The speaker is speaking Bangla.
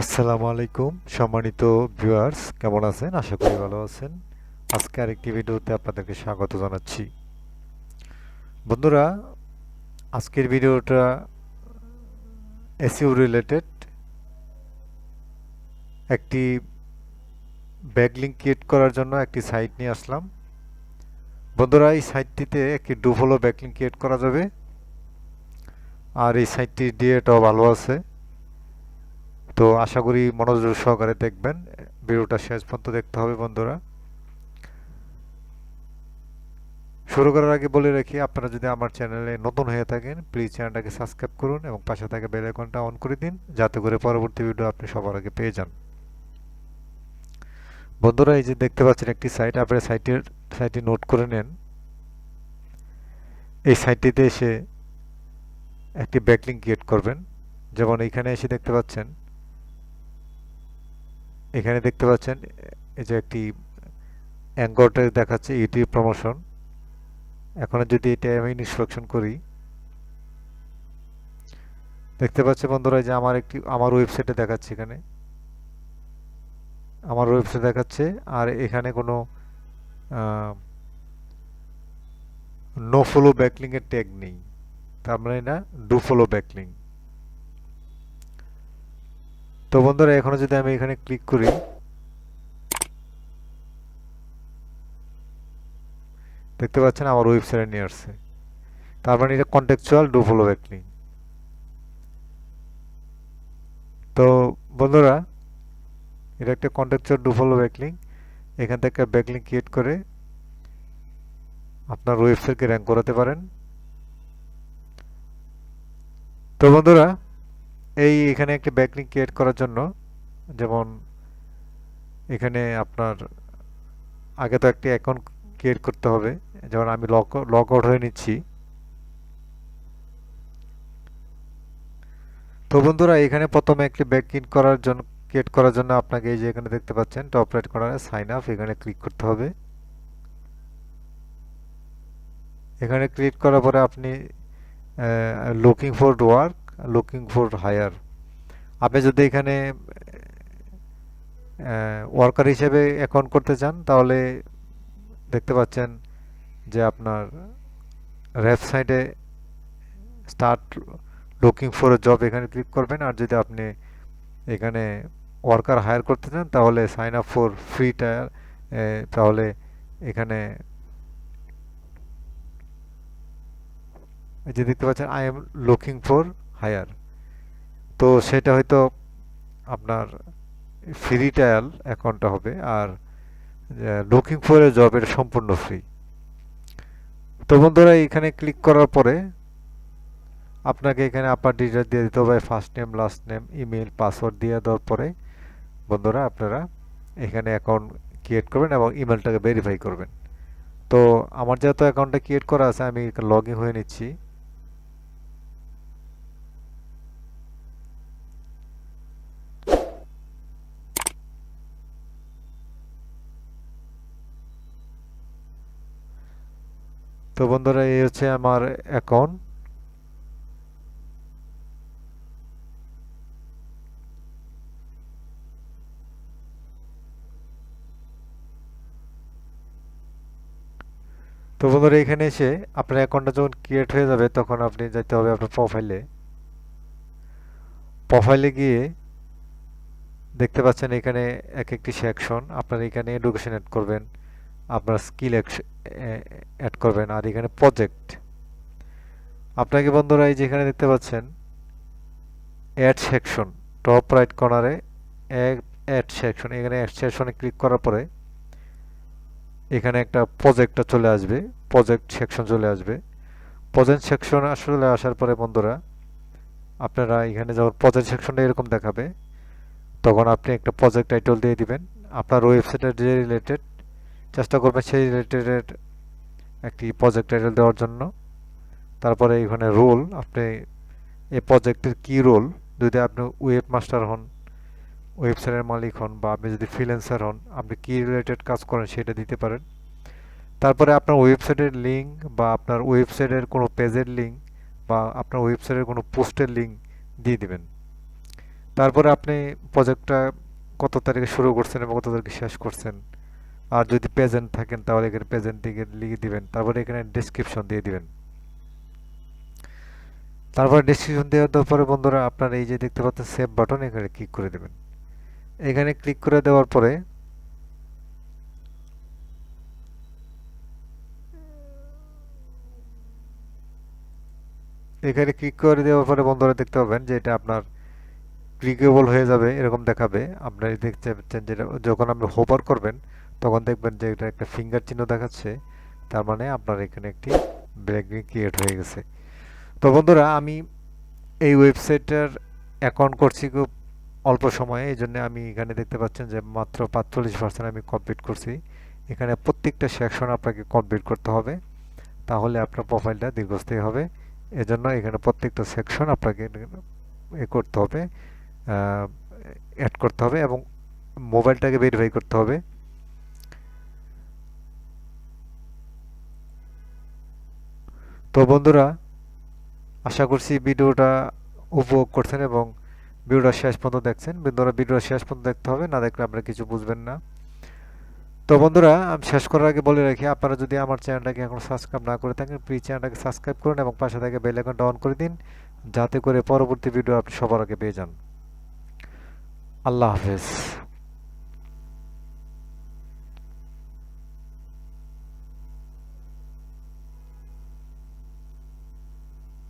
আসসালামু আলাইকুম, সম্মানিত ভিউয়ার্স, কেমন আছেন? আশা করি ভালো আছেন। আজকে আরেকটি ভিডিওতে আপনাদেরকে স্বাগত জানাচ্ছি। বন্ধুরা, আজকের ভিডিওটা এসইও রিলেটেড একটি ব্যাকলিঙ্ক ক্রিয়েট করার জন্য একটি সাইট নিয়ে আসলাম। বন্ধুরা, এই সাইটটিতে একটি ডুফলো ব্যাকলিঙ্ক ক্রিয়েট করা যাবে। আর এই সাইটটির ডিএটাও ভালো আছে। তো আশা করি মনোযোগ সহকারে দেখবেন। ভিডিওটা শেষ পর্যন্ত দেখতে হবে বন্ধুরা। শুরু করার আগে বলে রাখি, আপনারা যদি আমার চ্যানেলে নতুন হয়ে থাকেন প্লিজ চ্যানেলটাকে সাবস্ক্রাইব করুন এবং পাশে থাকা বেল আইকনটা অন করে দিন, যাতে করে পরবর্তী ভিডিও আপনি সবার আগে পেয়ে যান। বন্ধুরা, এই যে দেখতে পাচ্ছেন একটি সাইট আপনারা সাইটের সাইটটি নোট করে নেন। এই সাইটটিতে এসে একটি ব্যাকলিঙ্ক ক্রিয়েট করবেন। যেমন এইখানে এসে দেখতে পাচ্ছেন এখানে দেখতে পাচ্ছেন এই যে একটি অ্যাঙ্গরটা দেখাচ্ছে ইউটিউব প্রমোশন। এখন যদি এটা আমি ইনস্ট্রাকশন করি, দেখতে পাচ্ছে বন্ধুরা যে আমার একটি, আমার ওয়েবসাইটে দেখাচ্ছে এখানে। আমার ওয়েবসাইট দেখাচ্ছে, আর এখানে কোনো নো ফলো ব্যাকলিংয়ের ট্যাগ নেই। তার মানে না ডু ফলো ব্যাকলিং তো বন্ধুরা, এখনও যদি আমি এখানে ক্লিক করি, দেখতে পাচ্ছেন আমার ওয়েবসাইটে নিয়ে আসছে। তার মানে এটা কন্টেকচুয়াল ডু ফলো ব্যাকলিং তো বন্ধুরা, এটা একটা কন্টেকচুয়াল ডু ফলো ব্যাকলিং এখান থেকে ব্যাকলিং ক্রিয়েট করে আপনার ওয়েবসাইটকে র্যাঙ্ক করাতে পারেন। তো বন্ধুরা এই এখানে একটি ব্যাকলিং ক্রিয়েট করার জন্য, যেমন এখানে আপনার আগে তো একটি অ্যাকাউন্ট ক্রিয়েট করতে হবে, যেমন আমি লগ লগ আউট হয়ে নিচ্ছি। তো বন্ধুরা, এখানে প্রথমে একটি ব্যাকলিং করার জন্য ক্রিয়েট করার জন্য আপনাকে এই যে এখানে দেখতে পাচ্ছেন টপ রাইট করার সাইন আপ এখানে ক্লিক করতে হবে। এখানে ক্লিক করার পরে আপনি looking for work looking for hire আপনি যদি এখানে ওয়ার্কার হিসেবে অ্যাকাউন্ট করতে চান, তাহলে দেখতে পাচ্ছেন যে আপনার ওয়েবসাইটে স্টার্ট লুকিং ফর জব এখানে ক্লিক করবেন। আর যদি আপনি এখানে ওয়ার্কার হায়ার করতে চান, তাহলে sign up for free tier তাহলে এখানে যে দেখতে পাচ্ছেন I am looking for hire তো সেটা হয়তো আপনার ফ্রি ট্রায়াল অ্যাকাউন্টটা হবে আর লুকিং ফর এ জবের সম্পূর্ণ ফ্রি তো বন্ধুরা, এখানে ক্লিক করার পরে আপনাকে এখানে আপনার ডিটেল দিয়ে দিতে হবে first name last name email password দিয়ে দেওয়ার পরে বন্ধুরা আপনারা এখানে অ্যাকাউন্ট ক্রিয়েট করবেন এবং ইমেলটাকে ভেরিফাই করবেন। তো আমার যেহেতু অ্যাকাউন্টটা ক্রিয়েট করা আছে, আমি লগ ইন হয়ে নিচ্ছি। তো বন্ধুরা, এই হচ্ছে আমার অ্যাকাউন্ট তো বন্ধুরা, এখানে এসে আপনার অ্যাকাউন্টটা যখন ক্রিয়েট হয়ে যাবে, তখন আপনি যেতে হবে আপনার প্রোফাইলে প্রোফাইলে গিয়ে দেখতে পাচ্ছেন এখানে এক একটি সেকশন আপনার এখানে এডুকেশন অ্যাড করবেন। আপনার স্কিল অ্যাড করবেন। আর এখানে প্রজেক্ট আপনাকে বন্ধুরা এই যেখানে দেখতে পাচ্ছেন অ্যাড সেকশন টপ রাইট কর্নারে অ্যাড সেকশন এখানে অ্যাড সেকশনে ক্লিক করার পরে এখানে একটা প্রজেক্টটা চলে আসবে। প্রজেক্ট সেকশন চলে আসবে। প্রজেক্ট সেকশন আসলে আসার পরে বন্ধুরা, আপনারা এখানে যখন প্রজেক্ট সেকশনটা এরকম দেখাবে, তখন আপনি একটা প্রজেক্ট টাইটেল দিয়ে দিবেন। আপনার ওয়েবসাইটের যে রিলেটেড চেষ্টা করবেন সেই রিলেটেড একটি প্রজেক্ট টাইটেল দেওয়ার জন্য। তারপরে এখানে রোল আপনি এই প্রজেক্টের কি রোল যদি আপনি ওয়েব মাস্টার হন ওয়েবসাইটের মালিক হন বা আপনি যদি ফ্রিল্যান্সার হন, আপনি কি রিলেটেড কাজ করেন সেটা দিতে পারেন। তারপরে আপনার ওয়েবসাইটের লিঙ্ক বা আপনার ওয়েবসাইটের কোনো পেজের লিঙ্ক বা আপনার ওয়েবসাইটের কোনো পোস্টের লিঙ্ক দিয়ে দিবেন। তারপরে আপনি প্রজেক্টটা কত তারিখে শুরু করছেন এবং কত তারিখে শেষ করছেন? আর যদি প্রেজেন্ট থাকেন, তাহলে এখানে প্রেজেন্ট দিকে লিখে দিবেন। তারপরে এখানে ডেসক্রিপশন দিয়ে দিবেন। তারপরে ডেসক্রিপশন দেওয়ার পরে বন্ধুরা, আপনার এই যে দেখতে পাচ্ছেন সেভ বাটন এখানে ক্লিক করে দেবেন। এখানে ক্লিক করে দেওয়ার পরে এখানে ক্লিক করে দেওয়ার পরে বন্ধুরা দেখতে পাবেন যে এটা আপনার ক্লিকেবল হয়ে যাবে, এরকম দেখাবে। আপনারা দেখতে পাচ্ছেন যেটা যখন আপনি হোভার করবেন তখন দেখবেন যে এটা একটা ফিঙ্গার চিহ্ন দেখাচ্ছে। তার মানে আপনার এখানে একটি ব্যাকগ্রাউন্ড ক্রিয়েট হয়ে গেছে। তো বন্ধুরা, আমি এই ওয়েবসাইটটার অ্যাকাউন্ট করছি খুব অল্প সময়ে। এই জন্য আমি এখানে দেখতে পাচ্ছেন যে মাত্র পাঁচচল্লিশ পার্সেন্ট আমি কমপ্লিট করছি। এখানে প্রত্যেকটা সেকশন আপনাকে কমপ্লিট করতে হবে। তাহলে আপনার প্রোফাইলটা দীর্ঘস্থায়ী হবে। এজন্য এখানে প্রত্যেকটা সেকশন আপনাকে এ করতে হবে অ্যাড করতে হবে এবং মোবাইলটাকে ভেরিফাই করতে হবে। তো বন্ধুরা, আশা করছি ভিডিওটা উপভোগ করছেন এবং ভিডিওটা শেষ পর্যন্ত দেখছেন। বন্ধুরা, ভিডিওটা শেষ পর্যন্ত দেখতে হবে, না দেখলে আপনারা কিছু বুঝবেন না। তো বন্ধুরা, আমি শেষ করার আগে বলে রাখি, আপনারা যদি আমার চ্যানেলটাকে এখন সাবস্ক্রাইব না করে থাকেন প্লিজ চ্যানেলটাকে সাবস্ক্রাইব করুন এবং পাশে থেকে বেল আইকনটা অন করে দিন, যাতে করে পরবর্তী ভিডিও আপনি সবার আগে পেয়ে যান। আল্লাহ হাফেজ।